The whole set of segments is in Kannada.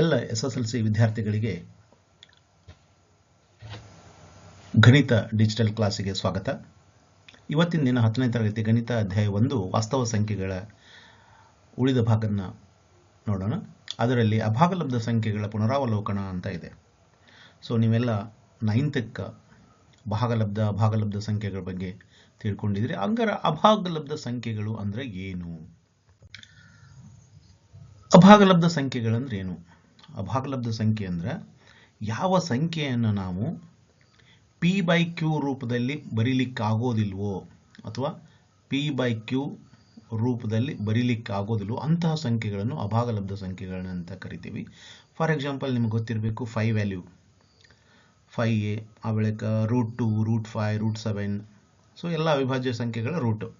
ಎಲ್ಲ ಎಸ್ ಎಸ್ ಎಲ್ ಸಿ ವಿದ್ಯಾರ್ಥಿಗಳಿಗೆ ಗಣಿತ ಡಿಜಿಟಲ್ ಕ್ಲಾಸಿಗೆ ಸ್ವಾಗತ. ಇವತ್ತಿನ ದಿನ ಹತ್ತನೇ ತರಗತಿ ಗಣಿತ ಅಧ್ಯಾಯ ಒಂದು, ವಾಸ್ತವ ಸಂಖ್ಯೆಗಳ ಉಳಿದ ಭಾಗವನ್ನು ನೋಡೋಣ. ಅದರಲ್ಲಿ ಅಭಾಗಲಬ್ಧ ಸಂಖ್ಯೆಗಳ ಪುನರಾವಲೋಕನ ಅಂತ ಇದೆ. ಸೊ ನೀವೆಲ್ಲ ನೈನ್ತಕ್ಕೆ ಭಾಗಲಬ್ಧ, ಅಭಾಗಲಬ್ಧ ಸಂಖ್ಯೆಗಳ ಬಗ್ಗೆ ತಿಳ್ಕೊಂಡಿದ್ರಿ ಹಂಗಾರೆ ಅಭಾಗಲಬ್ಧ ಸಂಖ್ಯೆಗಳು ಅಂದರೆ ಏನು? ಅಭಾಗಲಬ್ಧ ಸಂಖ್ಯೆಗಳಂದ್ರೆ ಏನು? ಅಭಾಗಲಬ್ಧ ಸಂಖ್ಯೆ ಅಂದರೆ ಯಾವ ಸಂಖ್ಯೆಯನ್ನು ನಾವು ಪಿ ಬೈ ಕ್ಯೂ ರೂಪದಲ್ಲಿ ಬರೀಲಿಕ್ಕಾಗೋದಿಲ್ವೋ ಅಥವಾ ಪಿ ಬೈ ಕ್ಯೂ ರೂಪದಲ್ಲಿ ಬರೀಲಿಕ್ಕಾಗೋದಿಲ್ವೋ ಅಂತಹ ಸಂಖ್ಯೆಗಳನ್ನು ಅಭಾಗಲಬ್ಧ ಅಂತ ಕರಿತೀವಿ. ಫಾರ್ ಎಕ್ಸಾಂಪಲ್ ನಿಮಗೆ ಗೊತ್ತಿರಬೇಕು ಫೈ ವ್ಯಾಲ್ಯೂ ಫೈ ಎ ಆ ಬಳಿಕ root two root pi root seven so ಎಲ್ಲ ಅವಿಭಾಜ್ಯ ಸಂಖ್ಯೆಗಳ ರೂಟು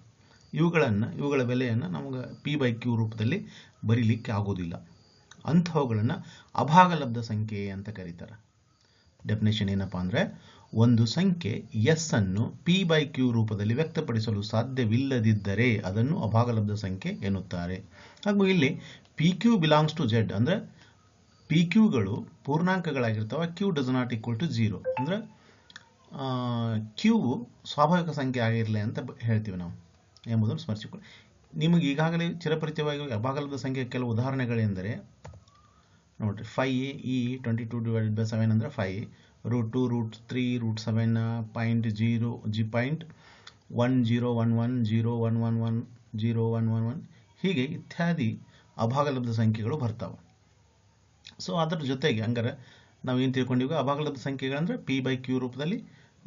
ಇವುಗಳನ್ನು, ಇವುಗಳ ಬೆಲೆಯನ್ನು ನಮಗೆ ಪಿ ಬೈ ಕ್ಯೂ ರೂಪದಲ್ಲಿ ಬರೀಲಿಕ್ಕೆ ಆಗೋದಿಲ್ಲ ಅಂಥವುಗಳನ್ನು ಅಭಾಗಲಬ್ಧ ಸಂಖ್ಯೆ ಅಂತ ಕರೀತಾರೆ. ಡೆಫಿನೇಷನ್ ಏನಪ್ಪ ಅಂದರೆ, ಒಂದು ಸಂಖ್ಯೆ ಎಸ್ ಅನ್ನು ಪಿ ಬೈ ಕ್ಯೂ ರೂಪದಲ್ಲಿ ವ್ಯಕ್ತಪಡಿಸಲು ಸಾಧ್ಯವಿಲ್ಲದಿದ್ದರೆ ಅದನ್ನು ಅಭಾಗಲಬ್ಧ ಸಂಖ್ಯೆ ಎನ್ನುತ್ತಾರೆ. ಹಾಗೂ ಇಲ್ಲಿ P Q belongs to Z ಅಂದರೆ ಪಿ ಕ್ಯೂಗಳು ಪೂರ್ಣಾಂಕಗಳಾಗಿರ್ತವೆ Q does not equal to zero ಅಂದರೆ ಕ್ಯೂ ಸ್ವಾಭಾವಿಕ ಸಂಖ್ಯೆ ಆಗಿರಲಿ ಅಂತ ಹೇಳ್ತೀವಿ ನಾವು. ಎಂಬುದನ್ನು ಸ್ಮರಿಸಿಕೊಳ್ಳಿ. ನಿಮಗೆ ಈಗಾಗಲೇ ಚಿರಪರಿಚಯವಾಗಿ ಅಭಾಗಲಬ್ಧ ಸಂಖ್ಯೆ ಕೆಲವು ಉದಾಹರಣೆಗಳೆಂದರೆ ನೋಡಿರಿ pi e twenty two divided by seven ಅಂದರೆ pi root two root three root seven point zero G point one zero one one zero one one one zero one one one ಹೀಗೆ ಇತ್ಯಾದಿ ಅಭಾಗಲಬ್ಧ ಸಂಖ್ಯೆಗಳು ಬರ್ತಾವೆ. ಸೊ ಅದರ ಜೊತೆಗೆ ಹಂಗಾರೆ ನಾವು ಏನು ತಿಳ್ಕೊಂಡಿವಿ ಅಭಾಗಲಬ್ಧ ಸಂಖ್ಯೆಗಳಂದರೆ ಪಿ ಬೈ ಕ್ಯೂ ರೂಪದಲ್ಲಿ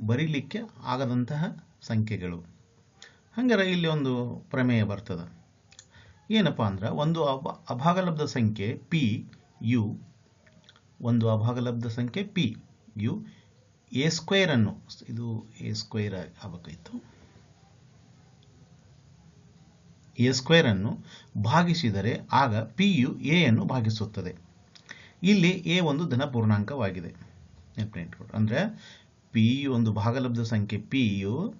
ಬರೀಲಿಕ್ಕೆ ಆಗದಂತಹ ಸಂಖ್ಯೆಗಳು. ಹಂಗಾರೆ ಇಲ್ಲಿ ಒಂದು ಪ್ರಮೇಯ ಬರ್ತದೆ. ಏನಪ್ಪ ಅಂದ್ರೆ ಒಂದು ಅಭ, ಅಭಾಗಲಬ್ಧ ಸಂಖ್ಯೆ ಪಿ ಯು, ಒಂದು ಅಭಾಗಲಬ್ಧ ಸಂಖ್ಯೆ ಪಿ, ಯು, ಎ ಸ್ಕ್ವೇರ್ ಅನ್ನು, ಇದು ಎ ಸ್ಕ್ವೇರ್ ಆಗಬೇಕಾಯಿತು. ಎ ಸ್ಕ್ವೇರ್ ಅನ್ನು ಭಾಗಿಸಿದರೆ ಆಗ ಪಿ ಯು ಎ ಅನ್ನು ಭಾಗಿಸುತ್ತದೆ. ಇಲ್ಲಿ ಎ ಒಂದು ಧನ ಪೂರ್ಣಾಂಕವಾಗಿದೆ. ಅಂದರೆ ಪಿ ಯು ಒಂದು ಭಾಗಲಬ್ಧ ಸಂಖ್ಯೆ ಪಿ ಯು,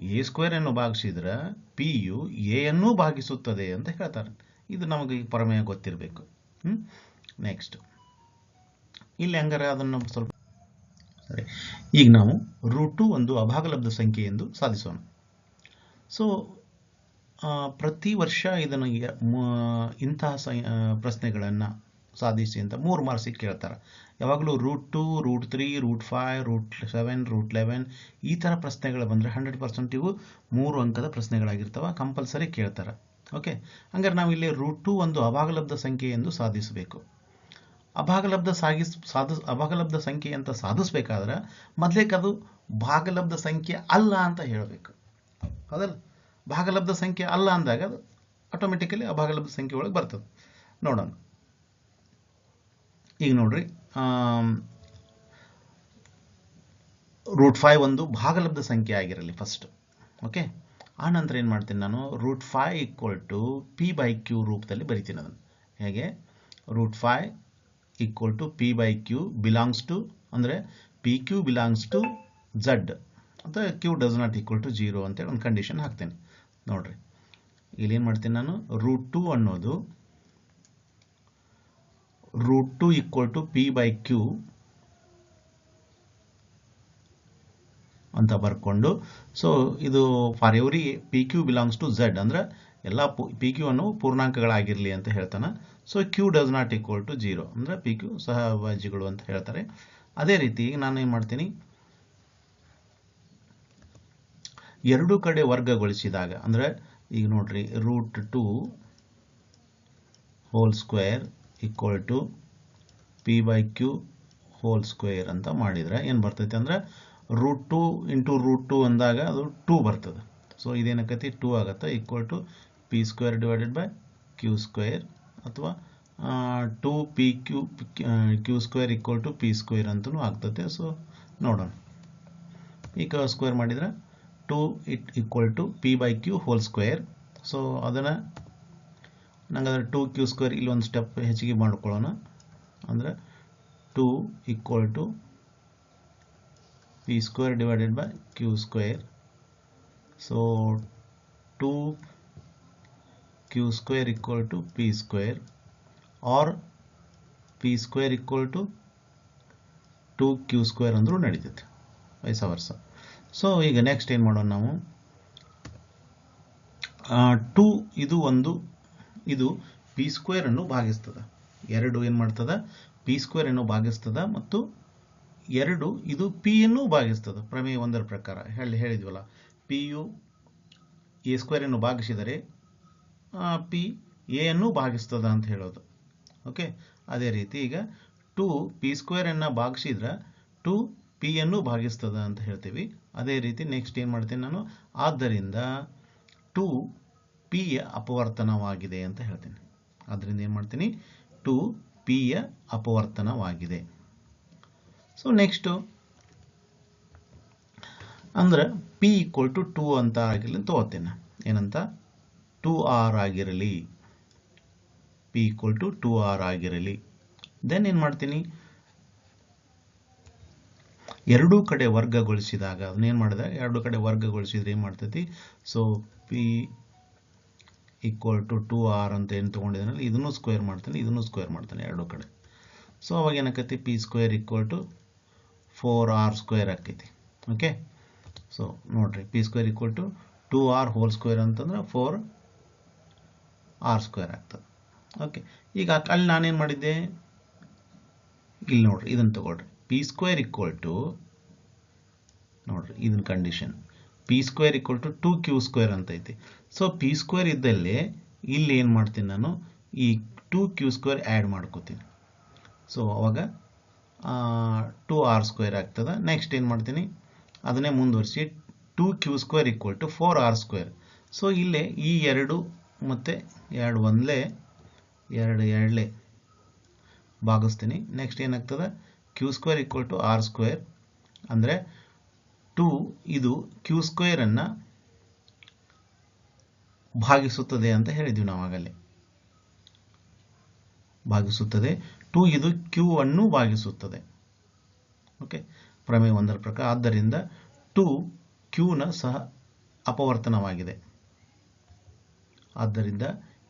ಎ ಸ್ಕ್ವೇರ್ ಅನ್ನು ಭಾಗಿಸಿದ್ರೆ ಪಿ ಯು ಎ ಅನ್ನು ಭಾಗಿಸುತ್ತದೆ ಅಂತ ಹೇಳ್ತಾರೆ. ಇದು ನಮಗೆ ಈ ಪ್ರಮೇಯ ಗೊತ್ತಿರಬೇಕು. ಹ್ಞೂ ನೆಕ್ಸ್ಟ್ ಇಲ್ಲಿ ಹಂಗಾರೆ ಅದನ್ನು ಸ್ವಲ್ಪ ಸರಿ. ಈಗ ನಾವು ರೂಟ್ ಟು ಒಂದು ಅಭಾಗಲಬ್ಧ ಸಂಖ್ಯೆ ಎಂದು ಸಾಧಿಸೋಣ. ಸೊ ಪ್ರತಿ ವರ್ಷ ಇದನ್ನು ಇಂತಹ ಪ್ರಶ್ನೆಗಳನ್ನು ಸಾಧಿಸಿ ಅಂತ ಮೂರು ಮಾರ್ಕ್ಸಿಗೆ ಕೇಳ್ತಾರೆ. ಯಾವಾಗಲೂ root two root three root five root seven root eleven ಈ ಥರ ಪ್ರಶ್ನೆಗಳು ಬಂದರೆ ಹಂಡ್ರೆಡ್ ಪರ್ಸೆಂಟ್ ಇವು ಮೂರು ಅಂಕದ ಪ್ರಶ್ನೆಗಳಾಗಿರ್ತವೆ ಕಂಪಲ್ಸರಿ ಕೇಳ್ತಾರೆ. ಓಕೆ ಹಂಗಾರೆ ನಾವು ಇಲ್ಲಿ ರೂಟ್ ಟು ಒಂದು ಅಭಾಗಲಬ್ಧ ಸಂಖ್ಯೆ ಎಂದು ಸಾಧಿಸಬೇಕು. ಅಭಾಗಲಬ್ಧ ಸಾಗಿಸ್ ಸಾಧಿಸ್ ಅಭಾಗಲಬ್ಧ ಸಂಖ್ಯೆ ಅಂತ ಸಾಧಿಸ್ಬೇಕಾದ್ರೆ ಮೊದಲೇಕೆ ಅದು ಭಾಗಲಬ್ಧ ಸಂಖ್ಯೆ ಅಲ್ಲ ಅಂತ ಹೇಳಬೇಕು. ಹೌದಲ್ಲ? ಭಾಗಲಬ್ಧ ಸಂಖ್ಯೆ ಅಲ್ಲ ಅಂದಾಗ ಅದು ಆಟೋಮೆಟಿಕಲಿ ಅಭಾಗಲಬ್ಧ ಸಂಖ್ಯೆ ಒಳಗೆ ಬರ್ತದೆ. ನೋಡೋಣ. ಈಗ ನೋಡ್ರಿ ರೂಟ್ ಫೈವ್ ಒಂದು ಭಾಗಲಬ್ಧ ಸಂಖ್ಯೆ ಆಗಿರಲಿ ಫಸ್ಟ್ ಓಕೆ ಆ ನಂತರ ಏನು ಮಾಡ್ತೀನಿ ನಾನು? Root pi equal to P by Q ರೂಪದಲ್ಲಿ ಬರಿತೀನಿ ಅದನ್ನು. ಹೇಗೆ? Root pi equal to P by Q belongs to ಅಂದರೆ P Q belongs to Z ಅಂತ Q does not equal to zero ಅಂತೇಳಿ ಒಂದು ಕಂಡೀಷನ್ ಹಾಕ್ತೇನೆ. ನೋಡ್ರಿ. ಇಲ್ಲಿ ಏನು ಮಾಡ್ತೀನಿ ನಾನು? ರೂಟ್ ಟು ಅನ್ನೋದು root two equal to P by Q ಅಂತ ಬರ್ಕೊಂಡು ಸೊ ಇದು for every P Q belongs to Z ಅಂದರೆ ಎಲ್ಲ ಪಿ ಕ್ಯೂ ಅನ್ನು ಪೂರ್ಣಾಂಕಗಳಾಗಿರಲಿ ಅಂತ ಹೇಳ್ತಾನೆ. So Q does not equal to zero ಅಂದರೆ ಪಿ ಕ್ಯೂ ಸಹಭಾಜಿಗಳು ಅಂತ ಹೇಳ್ತಾರೆ. ಅದೇ ರೀತಿ ಈಗ ನಾನು ಏನು ಮಾಡ್ತೀನಿ? ಎರಡು ಕಡೆ ವರ್ಗಗೊಳಿಸಿದಾಗ, ಅಂದರೆ ಈಗ ನೋಡ್ರಿ root two whole square equal to P by Q whole square ಅಂತ ಮಾಡಿದರೆ ಏನು ಬರ್ತೈತೆ ಅಂದರೆ root two into root two ಅಂದಾಗ ಅದು ಟೂ ಬರ್ತದೆ. ಸೊ ಇದೇನಕ್ಕೈತಿ? ಟೂ ಆಗುತ್ತೆ equal to P square divided by Q square ಅಥವಾ two P Q Q square equal to P square ಅಂತಲೂ ಆಗ್ತದೆ. ಸೊ ನೋಡೋಣ. ಈಗ ಸ್ಕ್ವೇರ್ ಮಾಡಿದರೆ two it equal to P by Q whole square so ಅದನ್ನು ನಂಗೆ ಅದರ ಟು ಕ್ಯೂ ಸ್ಕ್ವೇರ್ ಇಲ್ಲಿ ಒಂದು ಸ್ಟೆಪ್ ಹೆಚ್ಚಿಗೆ ಮಾಡ್ಕೊಳ್ಳೋಣ. ಅಂದರೆ two equal to P square divided by Q square so two square equal to P square or P square equal to two Q square ಅಂದರೂ ನಡೀತೈತೆ ವಯಸ್ಸ ವರ್ಷ ಸೊ ಈಗ ನೆಕ್ಸ್ಟ್ ಏನು ಮಾಡೋಣ ನಾವು? ಟು ಇದು ಒಂದು, ಇದು ಪಿ ಸ್ಕ್ವೇರ್ ಅನ್ನು ಭಾಗಿಸ್ತದೆ. ಎರಡು ಏನು ಮಾಡ್ತದ? ಪಿ ಸ್ಕ್ವೇರ್ ಅನ್ನು ಭಾಗಿಸ್ತದ ಮತ್ತು ಎರಡು, ಇದು ಪಿಯನ್ನು ಭಾಗಿಸ್ತದೆ. ಪ್ರಮೇಯ ಒಂದರ ಪ್ರಕಾರ. ಹೇಳಿ, ಹೇಳಿದ್ವಲ್ಲ. ಪಿ ಯು ಎ ಸ್ಕ್ವೇರ್ ಅನ್ನು ಭಾಗಿಸಿದರೆ ಪಿ, ಎ ಅನ್ನು ಭಾಗಿಸ್ತದ ಅಂತ ಹೇಳೋದು. ಓಕೆ ಅದೇ ರೀತಿ ಈಗ ಟು, ಪಿ ಸ್ಕ್ವೇರ್ ಅನ್ನು ಭಾಗಿಸಿದ್ರೆ ಟು, ಪಿ ಅನ್ನು ಭಾಗಿಸ್ತದ ಅಂತ ಹೇಳ್ತೀವಿ. ಅದೇ ರೀತಿ ನೆಕ್ಸ್ಟ್ ಏನು ಮಾಡ್ತೀನಿ ನಾನು? ಆದ್ದರಿಂದ ಟು ಪಿಯ ಅಪವರ್ತನವಾಗಿದೆ ಅಂತ ಹೇಳ್ತೀನಿ. ಆದ್ದರಿಂದ ಏನು ಮಾಡ್ತೀನಿ? ಟು ಪಿಯ ಅಪವರ್ತನವಾಗಿದೆ. ಸೊ ನೆಕ್ಸ್ಟು ಅಂದ್ರೆ P equal to two two ಆಗಿರಲಿ ತಗೋತೀನಿ. ಏನಂತ? ಟೂ ಆರ್ ಆಗಿರಲಿ P equal to two two R then ಏನು ಮಾಡ್ತೀನಿ? ಎರಡೂ ಕಡೆ ವರ್ಗಗೊಳಿಸಿದಾಗ ಅದನ್ನೇನು ಮಾಡಿದಾಗ ಎರಡು ಕಡೆ ವರ್ಗಗೊಳಿಸಿದ್ರೆ ಏನು ಮಾಡ್ತೈತಿ? So P equal to two R ಅಂತ ಏನು ತೊಗೊಂಡಿದ್ದಾನಲ್ಲ ಇದನ್ನು ಸ್ಕ್ವೇರ್ ಮಾಡ್ತಾನೆ, ಇದನ್ನು ಸ್ಕ್ವೇರ್ ಮಾಡ್ತಾನೆ ಎರಡೂ ಕಡೆ. ಸೊ ಅವಾಗ ಏನಾಕೈತಿ? P square equal to four R square ಆಕೈತಿ. ಓಕೆ ಸೊ ನೋಡ್ರಿ P square equal to two R whole square ಅಂತಂದ್ರೆ ಫೋರ್ ಆರ್ ಸ್ಕ್ವೇರ್ ಆಗ್ತದೆ. ಓಕೆ ಈಗ ಅಲ್ಲಿ ನಾನೇನು ಮಾಡಿದ್ದೆ? ಇಲ್ಲಿ ನೋಡ್ರಿ, ಇದನ್ನು ತಗೊಳ್ರಿ. ಪಿ ಸ್ಕ್ವೇರ್ ಈಕ್ವಲ್ ಟು ನೋಡ್ರಿ ಇದನ್ನ condition P square equal to two Q square ಅಂತ ಐತಿ. ಸೊ ಪಿ ಸ್ಕ್ವೇರ್ ಇದ್ದಲ್ಲಿ ಇಲ್ಲಿ ಏನು ಮಾಡ್ತೀನಿ ನಾನು? ಈ ಟೂ ಕ್ಯೂ ಸ್ಕ್ವೇರ್ ಆ್ಯಡ್ ಮಾಡ್ಕೋತೀನಿ. ಸೊ ಅವಾಗ ಟೂ ಆರ್ ಸ್ಕ್ವೇರ್ ಆಗ್ತದೆ. ನೆಕ್ಸ್ಟ್ ಏನು ಮಾಡ್ತೀನಿ? ಅದನ್ನೇ ಮುಂದುವರಿಸಿ two Q square equal to four R square so ಇಲ್ಲೇ ಈ ಎರಡು ಮತ್ತು ಎರಡು ಒಂದಲೇ, ಎರಡು ಎರಡಲೇ ಭಾಗಿಸ್ತೀನಿ. ನೆಕ್ಸ್ಟ್ ಏನಾಗ್ತದೆ? Q square equal to R square ಅಂದರೆ ಟು ಇದು ಕ್ಯೂ ಸ್ಕ್ವೇರನ್ನು ಭಾಗಿಸುತ್ತದೆ ಅಂತ ಹೇಳಿದ್ವಿ ನಾವು ಆಗಲೇ. ಭಾಗಿಸುತ್ತದೆ. ಟು ಇದು ಕ್ಯೂ ಅನ್ನು ಭಾಗಿಸುತ್ತದೆ. ಓಕೆ ಪ್ರಮೇಯ ಒಂದರ ಪ್ರಕಾರ. ಆದ್ದರಿಂದ ಟು ಕ್ಯೂನ ಸಹ ಅಪವರ್ತನವಾಗಿದೆ. ಆದ್ದರಿಂದ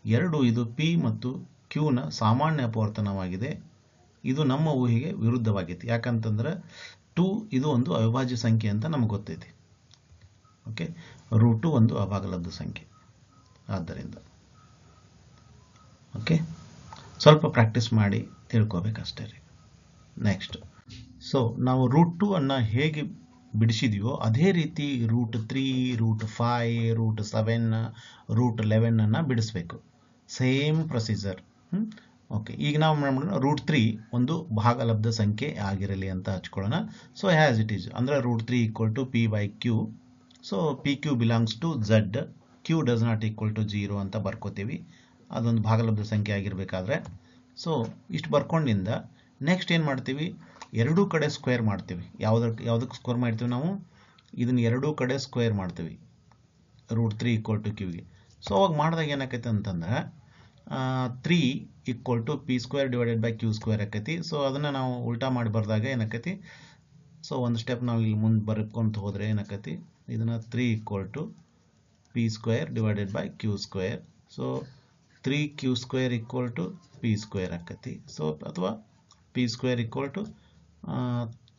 ಎರಡು ಇದು ಪಿ ಮತ್ತು ಕ್ಯೂನ ಸಾಮಾನ್ಯ ಅಪವರ್ತನವಾಗಿದೆ. ಇದು ನಮ್ಮ ಊಹೆಗೆ ವಿರುದ್ಧವಾಗೈತಿ ಯಾಕಂತಂದ್ರೆ ಟು ಇದು ಒಂದು ಅವಿಭಾಜ್ಯ ಸಂಖ್ಯೆ ಅಂತ ನಮಗೆ ಗೊತ್ತೈತಿ. ಓಕೆ ರೂಟು ಒಂದು ಅವಾಗಲದ್ದು ಸಂಖ್ಯೆ. ಆದ್ದರಿಂದ. ಓಕೆ ಸ್ವಲ್ಪ ಪ್ರಾಕ್ಟೀಸ್ ಮಾಡಿ ತಿಳ್ಕೋಬೇಕಷ್ಟೇ ರೀ. ನೆಕ್ಸ್ಟ್ ಸೊ ನಾವು ರೂಟ್ ಟು ಅನ್ನು ಹೇಗೆ ಬಿಡಿಸಿದೀವೋ ಅದೇ ರೀತಿ root three root pi root seven root ಲೆವೆನನ್ನು ಬಿಡಿಸ್ಬೇಕು. ಸೇಮ್ ಪ್ರೊಸೀಜರ್ ಓಕೆ ಈಗ ನಾವು ಮಾಡೋಣ? ರೂಟ್ ತ್ರೀ ಒಂದು ಭಾಗಲಬ್ಧ ಸಂಖ್ಯೆ ಆಗಿರಲಿ ಅಂತ ಹಚ್ಕೊಳ್ಳೋಣ. ಸೊ ಹ್ಯಾಸ್ ಇಟ್ ಈಸ್ ಅಂದರೆ root three equal to P by Q so P Q belongs to Z Q does not equal to zero ಅಂತ ಬರ್ಕೋತೀವಿ. ಅದೊಂದು ಭಾಗಲಬ್ಧ ಸಂಖ್ಯೆ ಆಗಿರಬೇಕಾದ್ರೆ. ಸೊ ಇಷ್ಟು ಬರ್ಕೊಂಡಿಂದ. ನೆಕ್ಸ್ಟ್ ಏನು ಮಾಡ್ತೀವಿ? ಎರಡೂ ಕಡೆ ಸ್ಕ್ವೇರ್ ಮಾಡ್ತೀವಿ. ಯಾವುದಕ್ಕೆ ಯಾವುದಕ್ಕೆ ಸ್ಕ್ವೇರ್ ಮಾಡ್ತೀವಿ ನಾವು? ಇದನ್ನು ಎರಡೂ ಕಡೆ ಸ್ಕ್ವೇರ್ ಮಾಡ್ತೀವಿ. ರೂಟ್ ತ್ರೀ ಈಕ್ವಲ್ ಟು ಕ್ಯೂಗೆ ಸೊ ಅವಾಗ ಮಾಡಿದಾಗ ಏನಾಕೈತೆ ಅಂತಂದ್ರೆ three equal to P square divided by Q square ಆಕೈತಿ. ಸೊ ಅದನ್ನು ನಾವು ಉಲ್ಟಾ ಮಾಡಿ ಬರ್ದಾಗ ಏನಾಕೈತಿ? ಸೊ ಒಂದು ಸ್ಟೆಪ್ ನಾವು ಇಲ್ಲಿ ಮುಂದೆ ಬರ್ಕೊಂತ ಹೋದರೆ ಏನಾಕೈತಿ? ಇದನ್ನು three equal to P square divided by Q square so three Q square equal to P square ಆಕೈತಿ. ಸೊ ಅಥವಾ P square equal to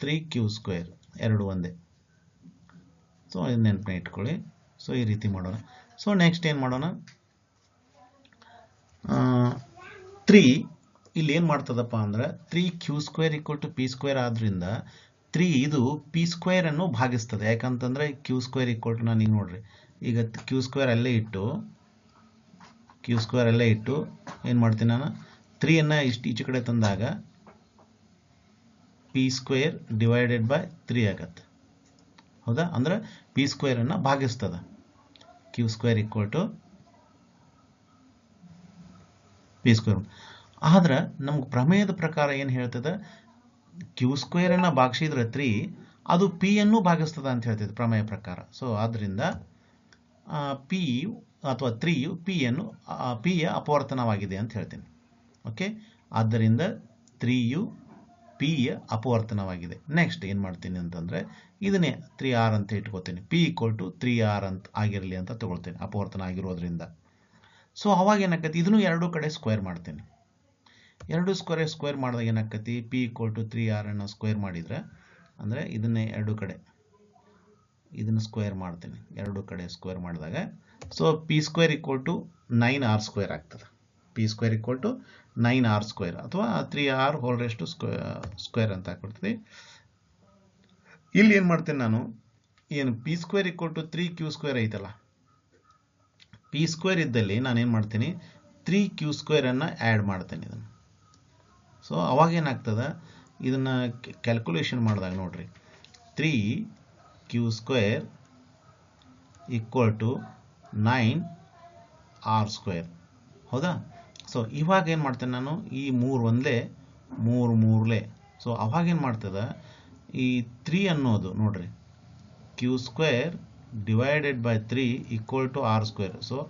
three Q square ಎರಡು ಒಂದೇ. ಸೊ ಇದು ಇಟ್ಕೊಳ್ಳಿ. ಸೊ ಈ ರೀತಿ ಮಾಡೋಣ. ಸೊ ನೆಕ್ಸ್ಟ್ ಏನು ಮಾಡೋಣ? ತ್ರೀ ಇಲ್ಲಿ ಏನು ಮಾಡ್ತದಪ್ಪ ಅಂದ್ರೆ three Q square equal to P square ಆದ್ರಿಂದ ತ್ರೀ ಇದು ಪಿ ಸ್ಕ್ವೇರ್ ಅನ್ನು ಭಾಗಿಸ್ತದೆ. ಯಾಕಂತಂದರೆ ಕ್ಯೂ ಸ್ಕ್ವೇರ್ ಈಕ್ವಲ್ ಟು ನಾನು ಈಗ ನೋಡ್ರಿ. ಈಗ ಕ್ಯೂ ಸ್ಕ್ವೇರ್ ಅಲ್ಲೇ ಇಟ್ಟು ಕ್ಯೂ ಸ್ಕ್ವೇರ್ ಅಲ್ಲೇ ಇಟ್ಟು, ಏನು ಮಾಡ್ತೀನಿ ನಾನು? ತ್ರೀಯನ್ನು ಇಷ್ಟು ಈಚೆ ಕಡೆ ತಂದಾಗ P square divided by three ಆಗತ್ತೆ. ಹೌದಾ? ಅಂದ್ರೆ ಪಿ ಸ್ಕ್ವೇರನ್ನು ಭಾಗಿಸ್ತದೆ. Q square equal to P square ಆದ್ರೆ ನಮ್ಗೆ ಪ್ರಮೇಯದ ಪ್ರಕಾರ ಏನು ಹೇಳ್ತದೆ? ಕ್ಯೂ ಸ್ಕ್ವೇರನ್ನು ಭಾಗಿಸಿದ್ರೆ ತ್ರೀ ಅದು ಪಿ ಅನ್ನು ಭಾಗಿಸ್ತದ ಅಂತ ಹೇಳ್ತದೆ ಪ್ರಮೇಯ ಪ್ರಕಾರ. ಸೊ ಆದ್ದರಿಂದ ಪಿ ಅಥವಾ ತ್ರೀಯು ಪಿಯನ್ನು ಪಿಯ ಅಪವರ್ತನವಾಗಿದೆ ಅಂತ ಹೇಳ್ತೀನಿ. ಓಕೆ ಆದ್ದರಿಂದ ತ್ರೀಯು ಪಿಯ ಅಪವರ್ತನವಾಗಿದೆ. ನೆಕ್ಸ್ಟ್ ಏನು ಮಾಡ್ತೀನಿ ಅಂತಂದರೆ, ಇದನ್ನೇ ತ್ರೀ ಆರ್ ಅಂತ ಇಟ್ಕೋತೀನಿ. P equal to three R ಅಂತ ಆಗಿರಲಿ ಅಂತ ತಗೊಳ್ತೇನೆ, ಅಪವರ್ತನ ಆಗಿರೋದ್ರಿಂದ. ಸೊ ಅವಾಗ ಏನಾಗತ್ತೆ? ಇದನ್ನು ಎರಡೂ ಕಡೆ ಸ್ಕ್ವೇರ್ ಮಾಡ್ತೀನಿ. ಎರಡು ಸ್ಕ್ವೇರ್ ಸ್ಕ್ವೇರ್ ಮಾಡಿದಾಗ ಏನಾಗತ್ತೆ? P equal to three R ಅನ್ನು ಸ್ಕ್ವೇರ್ ಮಾಡಿದರೆ, ಅಂದರೆ ಇದನ್ನೇ ಎರಡು ಕಡೆ, ಇದನ್ನು ಸ್ಕ್ವೇರ್ ಮಾಡ್ತೀನಿ. ಎರಡು ಕಡೆ ಸ್ಕ್ವೇರ್ ಮಾಡಿದಾಗ so P square equal to nine R square ಆಗ್ತದೆ. P square equal to nine R square ಅಥವಾ three R whole rest square square ಅಂತ ಹಾಕ್ಬಿಡ್ತೀವಿ. ಇಲ್ಲಿ ಏನು ಮಾಡ್ತೀನಿ ನಾನು? ಏನು P square equal to three Q square ಐತಲ್ಲ? ಪಿ ಸ್ಕ್ವೇರ್ ಇದ್ದಲ್ಲಿ ನಾನು ಏನು ಮಾಡ್ತೀನಿ? ತ್ರೀ ಕ್ಯೂ ಸ್ಕ್ವೇರನ್ನು ಆ್ಯಡ್ ಮಾಡ್ತೇನೆ ಇದನ್ನು. ಸೊ ಅವಾಗ ಏನಾಗ್ತದೆ? ಇದನ್ನು ಕ್ಯಾಲ್ಕುಲೇಷನ್ ಮಾಡಿದಾಗ ನೋಡ್ರಿ. Three Q square equal to nine R square ಹೌದಾ? ಸೊ ಇವಾಗ ಏನು ಮಾಡ್ತೇನೆ ನಾನು? ಈ ಮೂರು ಒಂದೇ, ಮೂರು ಮೂರಲೇ. ಸೊ ಅವಾಗೇನು ಮಾಡ್ತದೆ? ಈ ತ್ರೀ ಅನ್ನೋದು ನೋಡ್ರಿ. Q square divided by three equal to R square so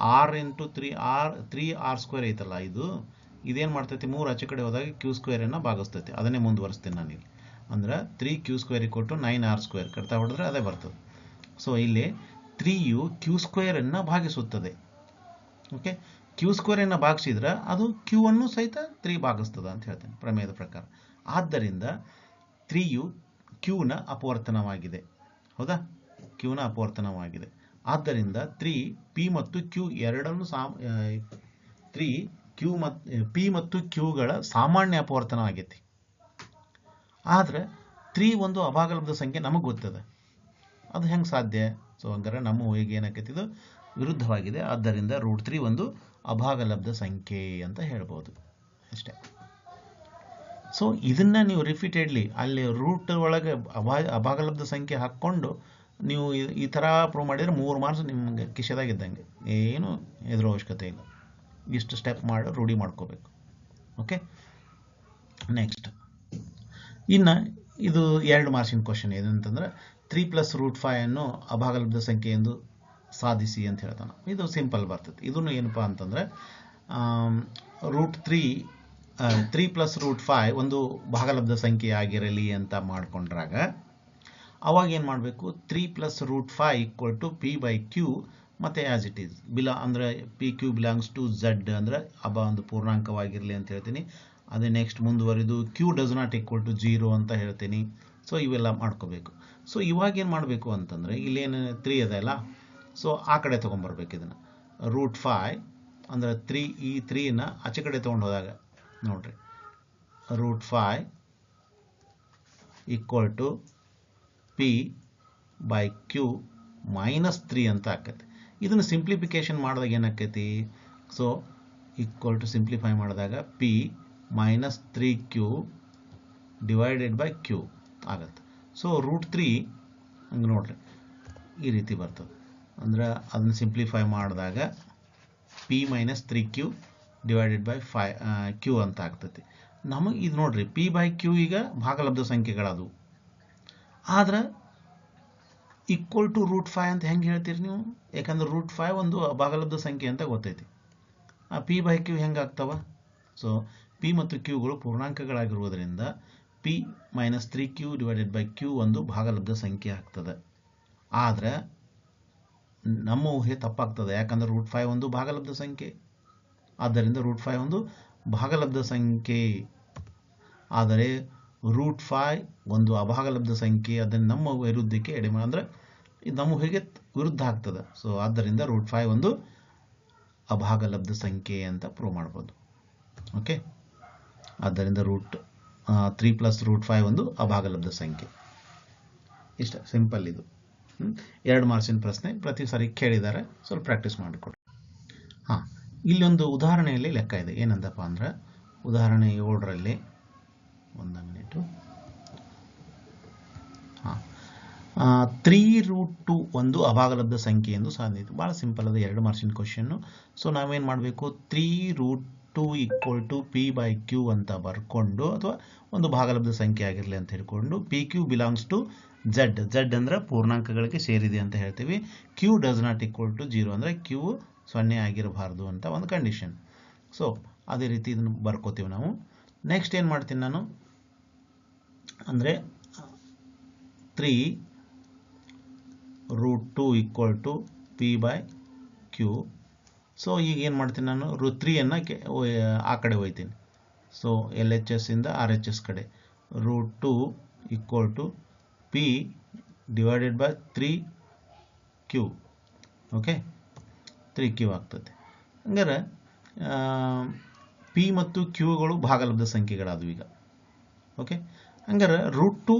R into three R three R square ಐತಲ್ಲ ಇದು? ಇದೇನು ಮಾಡ್ತೈತಿ? ಮೂರು ಆಚೆ ಕಡೆ ಹೋದಾಗ ಕ್ಯೂ ಸ್ಕ್ವೇರನ್ನು ಭಾಗಿಸ್ತೈತಿ. ಅದನ್ನೇ ಮುಂದುವರಿಸ್ತೀನಿ ನಾನು ಇಲ್ಲಿ. ಅಂದ್ರೆ three Q square equal to nine R square ಕಟ್ತಾ ಹೊಡೆದ್ರೆ ಅದೇ ಬರ್ತದೆ. ಸೊ ಇಲ್ಲಿ ತ್ರೀಯು ಕ್ಯೂ ಸ್ಕ್ವೇರನ್ನು ಭಾಗಿಸುತ್ತದೆ. ಓಕೆ ಕ್ಯೂ ಸ್ಕ್ವೇರನ್ನು ಭಾಗಿಸಿದ್ರೆ ಅದು ಕ್ಯೂ ಅನ್ನು ಸಹಿತ ತ್ರೀ ಭಾಗಿಸ್ತದೆ ಅಂತ ಹೇಳ್ತೇನೆ ಪ್ರಮೇಯದ ಪ್ರಕಾರ. ಆದ್ದರಿಂದ ತ್ರೀಯು ಕ್ಯೂನ ಅಪವರ್ತನವಾಗಿದೆ. ಹೌದಾ? ಕ್ಯೂನ ಅಪವರ್ತನವಾಗಿದೆ. ಆದ್ದರಿಂದ ತ್ರೀ ಪಿ ಮತ್ತು ಕ್ಯೂ ಎರಡನ್ನು ಸಾಮ್ ತ್ರೀ ಕ್ಯೂ ಮತ್ತು ಪಿ ಮತ್ತು ಕ್ಯೂಗಳ ಸಾಮಾನ್ಯ ಅಪವರ್ತನ ಆಗೈತಿ. ಆದರೆ ತ್ರೀ ಒಂದು ಅಭಾಗಲಬ್ಧ ಸಂಖ್ಯೆ ನಮಗೆ ಗೊತ್ತದೆ. ಅದು ಹೆಂಗೆ ಸಾಧ್ಯ? ಸೊ ಹಂಗಾರೆ ನಮ್ಮ ಹೋಗಿ ಏನಾಕೈತಿ? ಇದು ವಿರುದ್ಧವಾಗಿದೆ. ಆದ್ದರಿಂದ ರೂಟ್ ತ್ರೀ ಒಂದು ಅಭಾಗಲಬ್ಧ ಸಂಖ್ಯೆ ಅಂತ ಹೇಳ್ಬೋದು. ಅಷ್ಟೇ. ಸೊ ಇದನ್ನ ನೀವು ರಿಪೀಟೆಡ್ಲಿ ಅಲ್ಲಿ ರೂಟ್ ಒಳಗೆ ಅಭಾ, ಅಭಾಗಲಬ್ಧ ಸಂಖ್ಯೆ ಹಾಕ್ಕೊಂಡು ನೀವು ಈ- ಥರ ಪ್ರೂವ್ ಮಾಡಿದರೆ ಮೂರು ಮಾರ್ಕ್ಸ್ ನಿಮಗೆ ಕಿಶದಾಗಿದ್ದಂಗೆ. ಏನು ಎದುರು ಅವಶ್ಯಕತೆ ಇಲ್ಲ. ಇಷ್ಟು ಸ್ಟೆಪ್ ಮಾಡಿ, ರೂಢಿ ಮಾಡ್ಕೋಬೇಕು. ಓಕೆ ನೆಕ್ಸ್ಟ್ ಇನ್ನು ಇದು ಎರಡು ಮಾರ್ಕ್ಸಿನ ಕ್ವಶನ್ ಏನಂತಂದ್ರೆ ತ್ರೀ ಪ್ಲಸ್ ರೂಟ್ ಫೈವ್ ಅನ್ನು ಅಭಾಗಲಬ್ಧ ಸಂಖ್ಯೆ ಎಂದು ಸಾಧಿಸಿ ಅಂತ ಹೇಳ್ತಾನೆ. ಇದು ಸಿಂಪಲ್ ಬರ್ತದೆ ಇದನ್ನು ಏನಪ್ಪ ಅಂತಂದ್ರೆ root three three plus root five ಒಂದು ಭಾಗಲಬ್ಧ ಸಂಖ್ಯೆ ಆಗಿರಲಿ ಅಂತ ಮಾಡಿಕೊಂಡ್ರಾಗ, ಅವಾಗ ಏನು ಮಾಡಬೇಕು? Three plus root five equal to P by Q ಮತ್ತು ಆ್ಯಸ್ ಇಟ್ ಈಸ್ ಬಿಲಾ ಅಂದರೆ P Q belongs to Z ಅಂದರೆ ಅಬ ಒಂದು ಪೂರ್ಣಾಂಕವಾಗಿರಲಿ ಅಂತ ಹೇಳ್ತೀನಿ. ಅದೇ ನೆಕ್ಸ್ಟ್ ಮುಂದುವರಿದು Q does not equal to zero ಅಂತ ಹೇಳ್ತೀನಿ. ಸೊ ಇವೆಲ್ಲ ಮಾಡ್ಕೋಬೇಕು. ಸೊ ಇವಾಗ ಏನು ಮಾಡಬೇಕು ಅಂತಂದರೆ, ಇಲ್ಲೇನು ತ್ರೀ ಅದೆಲ್ಲ ಸೊ ಆ ಕಡೆ ತೊಗೊಂಬರ್ಬೇಕು ಇದನ್ನು. ರೂಟ್ ಫೈ ಅಂದರೆ ತ್ರೀ ಈ ತ್ರೀನ ಆಚೆ ಕಡೆ ತೊಗೊಂಡು ಹೋದಾಗ, ನೋಡ್ರಿ. Root five equal to P by Q minus three ಅಂತ ಆಕೈತಿ. ಇದನ್ನು ಸಿಂಪ್ಲಿಫಿಕೇಶನ್ ಮಾಡಿದಾಗ ಏನಾಕೈತಿ? ಸೊ ಈಕ್ವಲ್ ಟು ಸಿಂಪ್ಲಿಫೈ ಮಾಡಿದಾಗ P minus three Q divided by Q ಆಗತ್ತೆ. ಸೊ ರೂಟ್ ತ್ರೀ ಹಂಗೆ ನೋಡ್ರಿ. ಈ ರೀತಿ ಬರ್ತದೆ. ಅಂದ್ರೆ ಅದನ್ನು ಸಿಂಪ್ಲಿಫೈ ಮಾಡಿದಾಗ P minus three Q divided by five Q ಅಂತ ಆಗ್ತೈತಿ. ನಮಗೆ ಇದು ನೋಡ್ರಿ ಪಿ ಬೈ ಕ್ಯೂ ಈಗ ಭಾಗಲಬ್ಧ ಸಂಖ್ಯೆಗಳದು ಆದ್ರೆ ಈಕ್ವಲ್ ಟು ರೂಟ್ ಫೈ ಅಂತ ಹೆಂಗೆ ಹೇಳ್ತೀರಿ ನೀವು? ಯಾಕಂದ್ರೆ ರೂಟ್ ಫೈ ಒಂದು ಭಾಗಲಬ್ಧ ಸಂಖ್ಯೆ ಅಂತ ಗೊತ್ತೈತಿ. ಆ ಪಿ ಬೈ ಕ್ಯೂ ಹೆಂಗೆ ಆಗ್ತಾವ? ಸೊ ಪಿ ಮತ್ತು ಕ್ಯೂಗಳು ಪೂರ್ಣಾಂಕಗಳಾಗಿರುವುದರಿಂದ P minus three Q divided by Q ಒಂದು ಭಾಗಲಬ್ಧ ಸಂಖ್ಯೆ ಆಗ್ತದೆ. ಆದರೆ ನಮ್ಮ ಊಹೆ ತಪ್ಪಾಗ್ತದೆ. ಯಾಕಂದ್ರೆ ರೂಟ್ ಫೈವ್ ಒಂದು ಭಾಗಲಬ್ಧ ಸಂಖ್ಯೆ. ಆದ್ದರಿಂದ ರೂಟ್ ಫೈವ್ ಒಂದು ಭಾಗಲಬ್ಧ ಸಂಖ್ಯೆ. ಆದರೆ ರೂಟ್ ಫೈ ಒಂದು ಅಭಾಗಲಬ್ಧ ಸಂಖ್ಯೆ, ಅದನ್ನು ನಮ್ಮ ವಿರುದ್ಧಕ್ಕೆ ಎಡೆಮ ಅಂದರೆ ಇದು ನಮ್ಮ ಹೇಗೆ ವಿರುದ್ಧ ಆಗ್ತದೆ. ಸೊ ಆದ್ದರಿಂದ ರೂಟ್ ಫೈ ಒಂದು ಅಭಾಗಲಬ್ಧ ಸಂಖ್ಯೆ ಅಂತ ಪ್ರೂವ್ ಮಾಡ್ಬೋದು. ಓಕೆ ಆದ್ದರಿಂದ root three plus root five ಒಂದು ಅಭಾಗಲಬ್ಧ ಸಂಖ್ಯೆ. ಇಷ್ಟ ಸಿಂಪಲ್ ಇದು? ಎರಡು ಮಾರ್ಕ್ಸಿನ ಪ್ರಶ್ನೆ, ಪ್ರತಿ ಸಾರಿ ಕೇಳಿದ್ದಾರೆ ಸ್ವಲ್ಪ ಪ್ರಾಕ್ಟೀಸ್ ಮಾಡಿಕೊಡಿ. ಹಾಂ, ಇಲ್ಲೊಂದು ಉದಾಹರಣೆಯಲ್ಲಿ ಲೆಕ್ಕ ಇದೆ. ಏನಂತಪ್ಪ ಅಂದರೆ, ಉದಾಹರಣೆ ಏಳರಲ್ಲಿ, ಒಂದು ಮಿನಿಟು ಹಾಂ ತ್ರೀ ರೂಟ್ ಟು ಒಂದು ಅಭಾಗಲಬ್ಧ ಸಂಖ್ಯೆ ಎಂದು ಸಾಧಿಸಿತು ಭಾಳ ಸಿಂಪಲ್ ಅದ, ಎರಡು ಮಾರ್ಕ್ಸಿನ ಕ್ವಶನ್ನು ಸೊ ನಾವೇನು ಮಾಡಬೇಕು? Three root two equal to P by Q ಅಂತ ಬರ್ಕೊಂಡು, ಅಥವಾ ಒಂದು ಭಾಗಲಬ್ಧ ಸಂಖ್ಯೆ ಆಗಿರಲಿ ಅಂತ ಹೇಳ್ಕೊಂಡು, P Q belongs to Z. Z ಅಂದ್ರೆ ಪೂರ್ಣಾಂಕಗಳಿಗೆ ಸೇರಿದೆ ಅಂತ ಹೇಳ್ತೀವಿ. Q does not equal to zero ಅಂದರೆ ಕ್ಯೂ ಸೊನ್ನೆ ಆಗಿರಬಾರ್ದು ಅಂತ ಒಂದು ಕಂಡೀಷನ್. ಸೊ, ಅದೇ ರೀತಿ ಇದನ್ನು ಬರ್ಕೋತೀವಿ ನಾವು. ನೆಕ್ಸ್ಟ್ ಏನು ಮಾಡ್ತೀನಿ ನಾನು? ಅಂದರೆ three root two equal to P by Q so ಈಗ ಏನು ಮಾಡ್ತೀನಿ ನಾನು? ರು ತ್ರೀಯನ್ನು ಕೆ ಆ ಕಡೆ ಒಯ್ತೀನಿ. ಸೊ ಎಲ್ ಎಚ್ ಎಸ್ ಇಂದ ಆರ್ ಎಚ್ ಎಸ್ ಕಡೆ. Root two equal to P divided by three Q okay three Q ಆಗ್ತದೆ. ಹಂಗಾರೆ ಪಿ ಮತ್ತು ಕ್ಯೂಗಳು ಭಾಗಲಬ್ಧ ಸಂಖ್ಯೆಗಳಾದವು ಈಗ. ಓಕೆ ಹಂಗಾರೆ ರೂಟ್ ಟು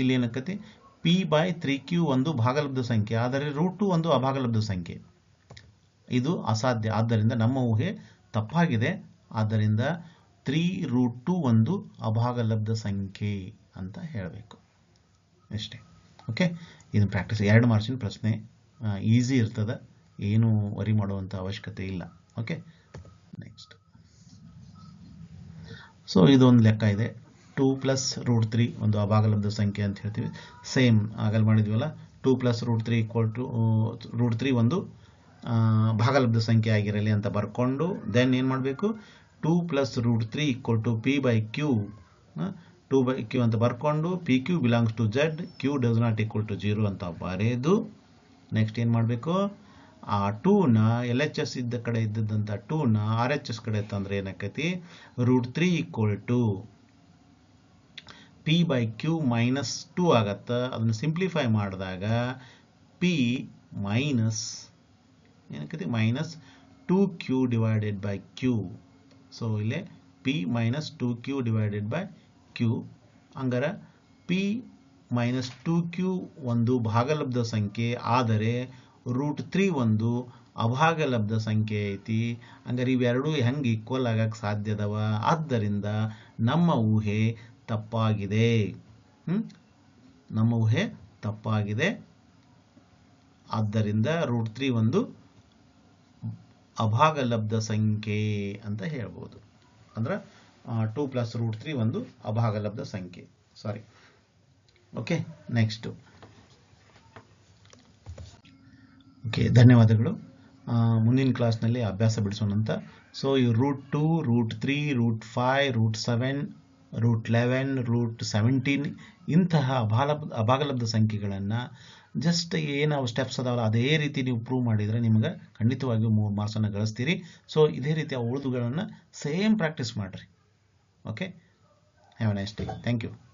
ಇಲ್ಲಿ ಏನಕ್ಕತಿ ಪಿ ಬೈ ತ್ರೀ ಕ್ಯೂ ಒಂದು ಭಾಗಲಬ್ಧ ಸಂಖ್ಯೆ. ಆದರೆ ರೂಟ್ ಟು ಒಂದು ಅಭಾಗಲಬ್ಧ ಸಂಖ್ಯೆ. ಇದು ಅಸಾಧ್ಯ. ಆದ್ದರಿಂದ ನಮ್ಮ ಊಹೆ ತಪ್ಪಾಗಿದೆ. ಆದ್ದರಿಂದ ತ್ರೀ ರೂಟ್ ಟು ಒಂದು ಅಭಾಗಲಬ್ಧ ಸಂಖ್ಯೆ ಅಂತ ಹೇಳಬೇಕು. ಅಷ್ಟೇ ಓಕೆ? ಇದು ಪ್ರಾಕ್ಟೀಸ್ ಎರಡು ಮಾರ್ಚಿನ ಪ್ರಶ್ನೆ ಈಸಿ ಇರ್ತದೆ. ಏನು ವರಿ ಮಾಡುವಂಥ ಅವಶ್ಯಕತೆ ಇಲ್ಲ. ಓಕೆ? ನೆಕ್ಸ್ಟ್ ಸೊ ಇದೊಂದು ಲೆಕ್ಕ ಇದೆ. ಟೂ ಪ್ಲಸ್ ರೂಟ್ ತ್ರೀ ಒಂದು ಅಭಾಗಲಬ್ಧ ಸಂಖ್ಯೆ ಅಂತ ಹೇಳ್ತೀವಿ. ಸೇಮ್ ಆಗಲ್ಲಿ ಮಾಡಿದ್ವಲ್ಲ? Two plus root three equal to root three ಒಂದು ಭಾಗಲಬ್ಧ ಸಂಖ್ಯೆ ಆಗಿರಲಿ ಅಂತ ಬರ್ಕೊಂಡು ದೆನ್ ಏನು ಮಾಡಬೇಕು? Two plus root three equal to P by Q two by Q ಅಂತ ಬರ್ಕೊಂಡು P Q belongs to Z Q does not equal to zero ಅಂತ ಬರೆದು ನೆಕ್ಸ್ಟ್ ಏನು ಮಾಡಬೇಕು? ಆ ಟೂನ ಎಲ್ ಎಚ್ ಎಸ್ ಇದ್ದ ಕಡೆ ಇದ್ದಿದ್ದಂಥ ಟೂನ ಆರ್ ಎಚ್ ಎಸ್ ಕಡೆ ತಂದ್ರೆ ಏನಾಕೈತಿ root three equal to P by Q minus two ಆಗತ್ತೆ. ಅದನ್ನು ಸಿಂಪ್ಲಿಫೈ ಮಾಡಿದಾಗ P minus ಏನಕ್ಕೈತಿ? Minus two Q divided by Q. So ಇಲ್ಲೇ P minus two Q divided by Q. ಹಂಗಾರೆ ಪಿ ಮೈನಸ್ ಟೂ ಕ್ಯೂ ಒಂದು ಭಾಗಲಬ್ಧ ಸಂಖ್ಯೆ ಆದರೆ ರೂಟ್ ತ್ರೀ ಒಂದು ಅಭಾಗಲಬ್ಧ ಸಂಖ್ಯೆ ಐತಿ. ಹಂಗಾರೆ ಇವೆರಡೂ ಹೆಂಗೆ ಈಕ್ವಲ್ ಆಗಕ್ಕೆ ಸಾಧ್ಯದವ? ಆದ್ದರಿಂದ ನಮ್ಮ ಊಹೆ ತಪ್ಪಾಗಿದೆ? ನಮ್ಮ ಊಹೆ ತಪ್ಪಾಗಿದೆ. ಆದ್ದರಿಂದ ರೂಟ್ ತ್ರೀ ಒಂದು ಅಭಾಗಲಬ್ಧ ಸಂಖ್ಯೆ ಅಂತ ಹೇಳ್ಬೋದು. ಅಂದ್ರೆ ಟೂ ಪ್ಲಸ್ ರೂಟ್ ತ್ರೀ ಒಂದು ಅಭಾಗಲಬ್ಧ ಸಂಖ್ಯೆ. ಸಾರಿ ಓಕೆ ನೆಕ್ಸ್ಟು ಓಕೆ ಧನ್ಯವಾದಗಳು. ಮುಂದಿನ ಕ್ಲಾಸ್ನಲ್ಲಿ ಅಭ್ಯಾಸ ಬಿಡಿಸೋಣಂತ ಸೊ ಈ root two root three root five root seven root eleven root seventeen ಇಂತಹ ಅಭಾಲಬ್, ಅಭಾಗಲಬ್ಧ ಸಂಖ್ಯೆಗಳನ್ನು ಜಸ್ಟ್ ಏನು ಸ್ಟೆಪ್ಸ್ ಅದಾವಲ್ಲ, ಅದೇ ರೀತಿ ನೀವು ಪ್ರೂವ್ ಮಾಡಿದರೆ ನಿಮ್ಗೆ ಖಂಡಿತವಾಗಿಯೂ ಮೂರು ಮಾರ್ಕ್ಸನ್ನು ಗಳಿಸ್ತೀರಿ. ಸೊ ಇದೇ ರೀತಿ ಆ ಉಳಿದುಗಳನ್ನು ಸೇಮ್ ಪ್ರಾಕ್ಟೀಸ್ ಮಾಡಿರಿ. Okay have nice day thank you